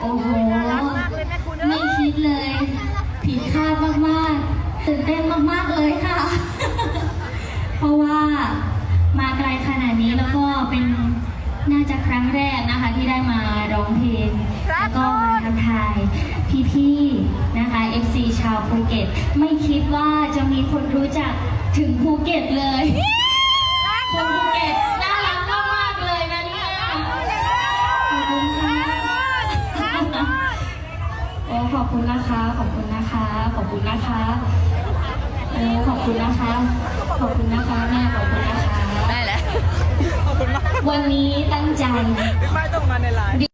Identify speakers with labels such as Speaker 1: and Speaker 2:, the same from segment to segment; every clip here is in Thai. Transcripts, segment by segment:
Speaker 1: โอ้โหไม่คิดเลย ผิดคาดมากๆตื่นเต้นมากๆเลยค่ะ เพราะว่ามาไกลขนาดนี้แล้วก็เป็นน่าจะครั้งแรกนะคะที่ได้มาร้องเพลงแล้วก็มาทักทายพี่ๆนะคะ FC ชาวภูเก็ต ไม่คิดว่าจะมีคนรู้จักถึงภูเก็ตเลย โอ้ขอบคุณนะคะ ขอบคุณนะคะ ขอบคุณนะคะเออขอบคุณนะคะ ขอบคุณนะคะแม่ขอบคุณนะคะ
Speaker 2: ได้แล้วขอบคุณมาก
Speaker 1: วันนี้ตั้งใจ
Speaker 2: ไม่ต้องมาในไลน์
Speaker 1: บิ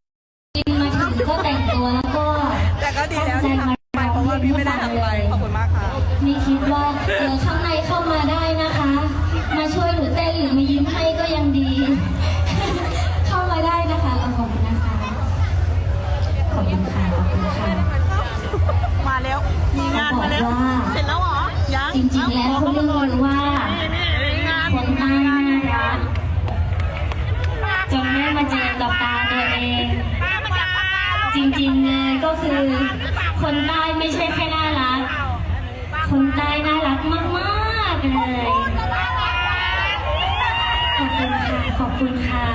Speaker 1: นมาถึงก็แต่งตัวแล้วก็
Speaker 2: แต่ก็ดีแล้ว
Speaker 1: ตั้งใจ
Speaker 2: ที่
Speaker 1: มา
Speaker 2: ทำไปเพราะว่าพี่ไม่ได้
Speaker 1: ฟัง
Speaker 2: ทำ
Speaker 1: เล
Speaker 2: ไป
Speaker 1: ย
Speaker 2: ขอบคุณมากค่ะ
Speaker 1: ไม่คิดว่าเออข้างในเข้ามาได้นะคะ มาช่วยหนูเต้นหรือมายิ้มให้ก็ยังดี เข้ามาได้นะคะเอาขอบคุณนะคะขอบคุณค่ะข อบคุณค่ะ
Speaker 2: มาแล้ว มีงานมาแล้ว
Speaker 1: บอกว่า
Speaker 2: เสร็จแล้วเหรอ ยัง
Speaker 1: จริงๆ แล้วเขาเรื่องรู้ว่า
Speaker 2: นี่นี่งาน
Speaker 1: คนใต้น่ารักจนได้มาเจอกับตาตัวเอง จริงๆเลยก็คือ คนใต้ไม่ใช่แค่น่ารัก คนใต้น่ารักมากๆเลยขอบคุณค่ะขอบคุณค่ะ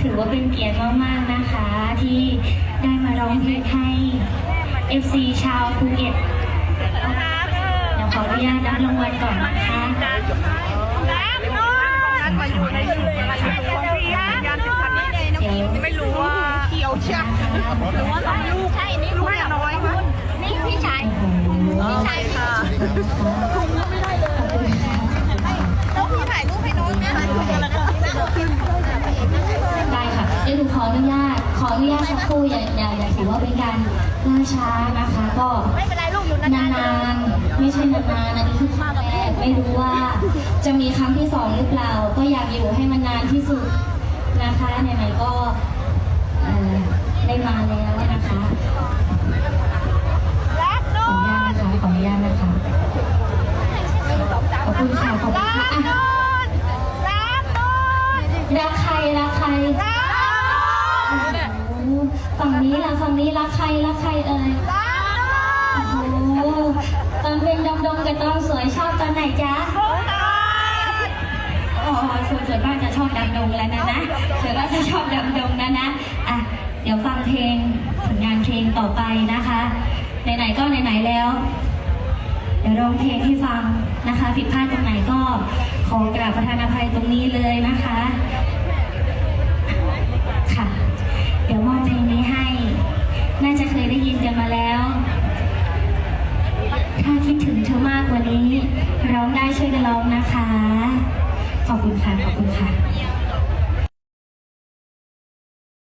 Speaker 1: ถือว่าเป็นเกียรติมากๆนะคะที่ได้มา ร้องเพลงให้ FC ชาวภูเก็ตเดี๋ยวขออนุญาตรับรางวัลก่อนนะคะ
Speaker 2: มาอยู่ในชุดมาอยู่ของพี่งานจุดขัดนี่
Speaker 1: เดี๋ยว
Speaker 2: ไม่รู้ว่าเขียวเชียหรือว่าสองลูกใช่นี่ลูกน้อยค่ะ
Speaker 1: นี่พี่ชาย
Speaker 2: ใช่ค่ะแล้วพี่ถ่ายรูปให้น้องนะถ่ายรูปกันแล้วก็
Speaker 1: ได้ค่ะเดี๋ยวหนูขออนุญาตข ออนุญาตสักครู่อย่าอย่าอย่าถือว่าเป็นการล่าช้านะคะ ก็
Speaker 2: ไม่เป็นไรลูกอยู่
Speaker 1: นานๆไม่ใช่นานๆอันนี้คือครั้งแรกไม่รู้ว่าจะมีครั้งที่สองหรือเปล่า ก็อยากอยู่ให้มันนานที่สุดนะคะไหนๆก็เอ่อได้มาแล้ว นี้ล่ะฝั่งนี้รักใครรักใครเอ่ยโอ้ตอนเพลงดำดงกับตอนสวยชอบตอนไหนจ๊ะอ๋อส่วนส่วนมากจะชอบดำดงแล้วนะนะส่วนมากจะชอบดำดงนะนะอะเดี๋ยวฟังเพลงผลงานเพลงต่อไปนะคะไหนๆก็ไหนๆแล้ว เดี๋ยวร้องเพลงให้ฟังนะคะ ผิดพลาดตรงไหนก็ขอกราบประทานอภัยตรงนี้เลยนะคะ ยได้ยินกันมาแล้ว ถ้าคิดถึงเธอมากกว่านี้ ร้องได้ช่วยกันร้องนะคะ ขอบคุณค่ะ ขอบคุณค่ะ